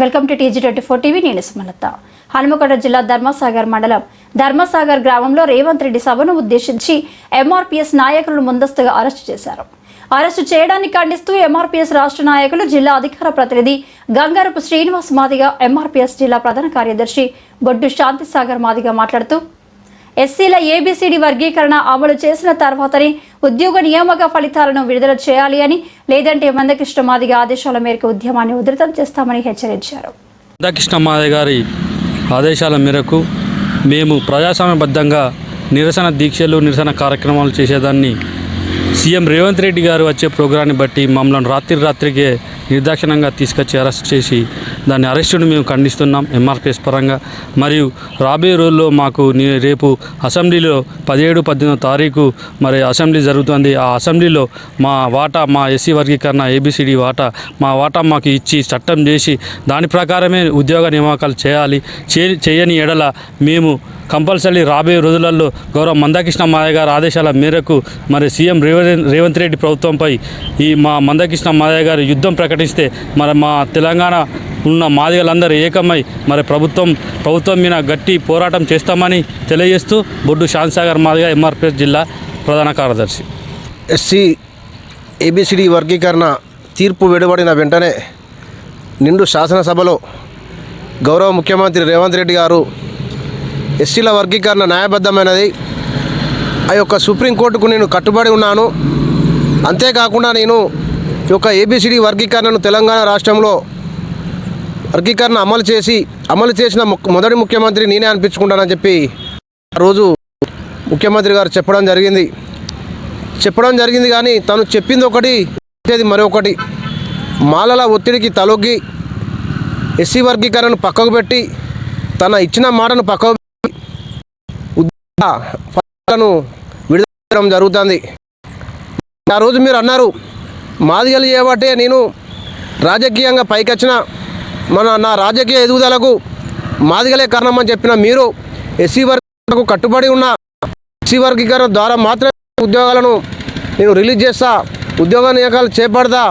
Welcome to TG twenty four TV నేను సుమలత. హనుమకొండ జిల్లా ధర్మసాగర్ మండలం ధర్మసాగర్ గ్రామంలో రేవంత్ రెడ్డి సభను ఉద్దేశించి ఎంఆర్పీఎస్ నాయకులను ముందస్తుగా అరెస్టు చేశారు. అరెస్టు చేయడాన్ని ఖండిస్తూ ఎంఆర్పీఎస్ రాష్ట్ర నాయకులు జిల్లా అధికార ప్రతినిధి గంగారపు శ్రీనివాస్ మాదిగ ఎంఆర్పీఎస్ జిల్లా ప్రధాన కార్యదర్శి బొడ్డు శాంతిసాగర్ మాదిగ మాట్లాడుతూ ఎస్సీల ఏబీసీడీ వర్గీకరణ అమలు చేసిన తర్వాతనే ఉద్యోగ నియామక ఫలితాలను విడుదల చేయాలి అని లేదంటే మందకృష్ణ మాదిగ ఆదేశాల మేరకు ఉద్యమాన్ని ఉధృతం చేస్తామని హెచ్చరించారు. మందకృష్ణ మాదిగ గారి ఆదేశాల మేరకు మేము ప్రజాస్వామ్యబద్ధంగా నిరసన దీక్షలు నిరసన కార్యక్రమాలు చేసేదాన్ని సీఎం రేవంత్ రెడ్డి గారు వచ్చే ప్రోగ్రాన్ని బట్టి మమ్మల్ని రాత్రి రాత్రికే నిర్దాక్షిణంగా తీసుకొచ్చి అరెస్ట్ చేసి దాన్ని అరెస్టును మేము ఖండిస్తున్నాం ఎంఆర్పిఎస్ పరంగా. మరియు రాబోయే రోజుల్లో మాకు రేపు అసెంబ్లీలో పదిహేడు పద్దెనిమిదో తారీఖు మరి అసెంబ్లీ జరుగుతుంది. ఆ అసెంబ్లీలో మా వాటా మా ఎస్సీ వర్గీకరణ ఏబిసిడి వాటా మా వాటా మాకు ఇచ్చి చట్టం చేసి దాని ప్రకారమే ఉద్యోగ నియామకాలు చేయాలి. చేయని ఎడల మేము కంపల్సరీ రాబోయే రోజులలో గౌరవ మందకృష్ణ మాదయ్య గారి ఆదేశాల మేరకు మరి సీఎం రేవంత్ రేవంత్ రెడ్డి ప్రభుత్వంపై ఈ మా మందకృష్ణ మాదయ్య గారు యుద్ధం ప్రకటిస్తే మరి మా తెలంగాణ ఉన్న మాదిగలందరూ ఏకమై మరి ప్రభుత్వం ప్రభుత్వం మీద గట్టి పోరాటం చేస్తామని తెలియజేస్తూ బొడ్డు శాంతిసాగర్ మాదిగ ఎంఆర్పిఎస్ జిల్లా ప్రధాన కార్యదర్శి. ఎస్సీ ఏబిసిడి వర్గీకరణ తీర్పు వెలువడిన వెంటనే నిండు శాసనసభలో గౌరవ ముఖ్యమంత్రి రేవంత్ రెడ్డి గారు ఎస్సీల వర్గీకరణ న్యాయబద్ధమైనది. ఆ యొక్క సుప్రీంకోర్టుకు నేను కట్టుబడి ఉన్నాను. అంతేకాకుండా నేను ఈ యొక్క ఏబిసిడి వర్గీకరణను తెలంగాణ రాష్ట్రంలో వర్గీకరణ అమలు చేసి అమలు చేసిన మొదటి ముఖ్యమంత్రి నేనే అనిపించుకుంటానని చెప్పి ఆ రోజు ముఖ్యమంత్రి గారు చెప్పడం జరిగింది. చెప్పడం జరిగింది కానీ తను చెప్పింది ఒకటి చేసేది మరొకటి మాలల ఒత్తిడికి తలొగ్గి ఎస్సీ వర్గీకరణను పక్కకు పెట్టి తన ఇచ్చిన మాటను పక్కకు ఫలాలను విడుదల జరుగుతుంది. ఆ రోజు మీరు అన్నారు మాదిగలు చేయబట్టే నేను రాజకీయంగా పైకొచ్చిన. మన నా రాజకీయ ఎదుగుదలకు మాదిగలే కారణమని చెప్పిన మీరు ఎస్సీ వర్గకు కట్టుబడి ఉన్న ఎస్సీ వర్గీకరణ ద్వారా మాత్రమే ఉద్యోగాలను నేను రిలీజ్ చేస్తా ఉద్యోగ నియామకాలు చేపడతా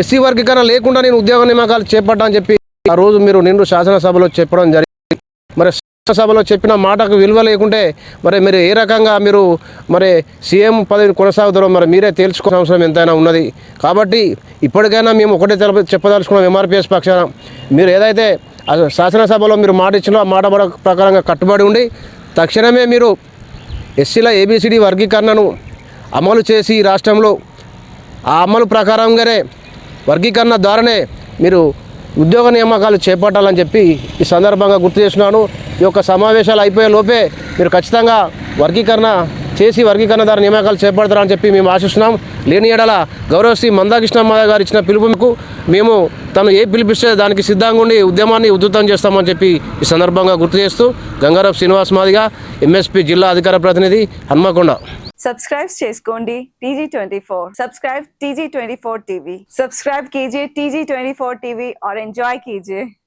ఎస్సీ వర్గీకరణ లేకుండా నేను ఉద్యోగ నియామకాలు చేపట్టా అని చెప్పి ఆ రోజు మీరు నిండు శాసనసభలో చెప్పడం జరిగింది. సభలో చెప్పిన మాటకు విలువ లేకుంటే మరి మీరు ఏ రకంగా మీరు మరి సీఎం పదవిని కొనసాగుతారో మరి మీరే తేల్చుకోవాల్సిన అవసరం ఎంతైనా ఉన్నది. కాబట్టి ఇప్పటికైనా మేము ఒకటే తెలప చెప్పదలుచుకున్నాం ఎంఆర్పిఎస్ పక్షాన. మీరు ఏదైతే శాసనసభలో మీరు మాట ఇచ్చినో ఆ మాట ప్రకారంగా కట్టుబడి ఉండి తక్షణమే మీరు ఎస్సీల ఏబిసిడి వర్గీకరణను అమలు చేసి రాష్ట్రంలో ఆ అమలు ప్రకారంగానే వర్గీకరణ ద్వారానే మీరు ఉద్యోగ నియామకాలు చేపట్టాలని చెప్పి ఈ సందర్భంగా గుర్తు చేస్తున్నాను. ఈ యొక్క సమావేశాలు అయిపోయే లోపే మీరు ఖచ్చితంగా వర్గీకరణ చేసి వర్గీకరణ ద్వారా నియామకాలు చేపడతారని చెప్పి మేము ఆశిస్తున్నాం. లేని ఏడల గౌరవ శ్రీ మందాకృష్ణమ్మ గారు ఇచ్చిన పిలుపుకు మేము తను ఏ పిలిపిస్తే దానికి సిద్ధంగా ఉండి ఉద్యమాన్ని ఉధృతం చేస్తామని చెప్పి ఈ సందర్భంగా గుర్తు చేస్తూ గంగారావు శ్రీనివాస్ మాదిగా ఎంఎస్పీ జిల్లా అధికార ప్రతినిధి హన్మకొండ. సబ్స్క్రైబ్ చేసుకోండి TG twenty four. Subscribe TG twenty four TV. Subscribe కీజియే TG twenty four TV. ఆర్ ఎంజాయ్ కీజే.